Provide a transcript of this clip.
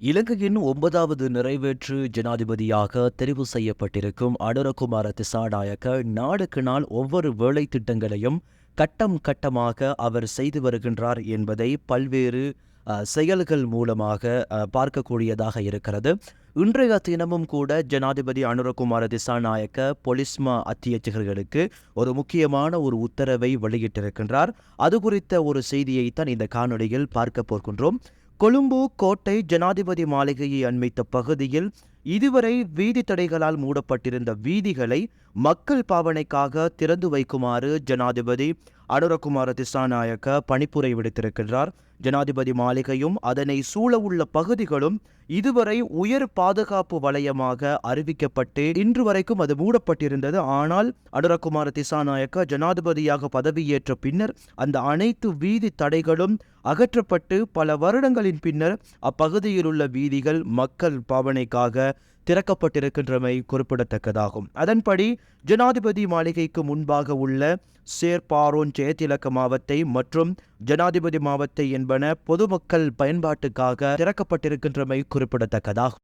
இலங்கையின் ஒன்பதாவது நிறைவேற்று ஜனாதிபதியாக தெரிவு செய்யப்பட்டிருக்கும் அனுரகுமார திசாநாயக்க நாளுக்கு நாள் ஒவ்வொரு வேலை திட்டங்களையும் கட்டம் கட்டமாக அவர் செய்து வருகின்றார் என்பதை பல்வேறு செயல்கள் மூலமாக அஹ், பார்க்கக்கூடியதாக இருக்கிறது. இன்றைய தினமும் கூட ஜனாதிபதி அனுரகுமார திசாநாயக்க பொலிஸ்மா அத்தியட்சகர்களுக்கு ஒரு முக்கியமான ஒரு உத்தரவை வெளியிட்டிருக்கின்றார். அது குறித்த ஒரு செய்தியைத்தான் இந்த காணொளியில் பார்க்க போகின்றோம். கொழும்பு கோட்டை ஜனாதிபதி மாளிகையை அண்மித்த பகுதியில் இதுவரை வீதி தடைகளால் மூடப்பட்டிருந்த வீதிகளை மக்கள் பாவனைக்காக திறந்து வைக்குமாறு ஜனாதிபதி அனுரகுமார திசாநாயக்க பணிப்புரை விடுத்திருக்கின்றார். ஜனாதிபதி மாளிகையும் அதனை சூழவுள்ள பகுதிகளும் இதுவரை உயர் பாதுகாப்பு வலயமாக அறிவிக்கப்பட்டு இன்று வரைக்கும் அது மூடப்பட்டிருந்தது. ஆனால் அனுரகுமார திசாநாயக்க ஜனாதிபதியாக பதவியேற்ற பின்னர் அந்த அனைத்து வீதி தடைகளும் அகற்றப்பட்டு பல வருடங்களின் பின்னர் அப்பகுதியில் உள்ள வீதிகள் மக்கள் பாவனைக்காக திறக்கப்பட்டிருக்கின்றமை குறிப்பிடத்தக்கதாகும். அதன்படி ஜனாதிபதி மாளிகைக்கு முன்பாக உள்ள சேர்பாரோன் ஜெயதிலக்க மாவத்தை மற்றும் ஜனாதிபதி மாவத்தை என்பன பொதுமக்கள் பயன்பாட்டுக்காக திறக்கப்பட்டிருக்கின்றமை குறிப்பிடத்தக்கதாகும்.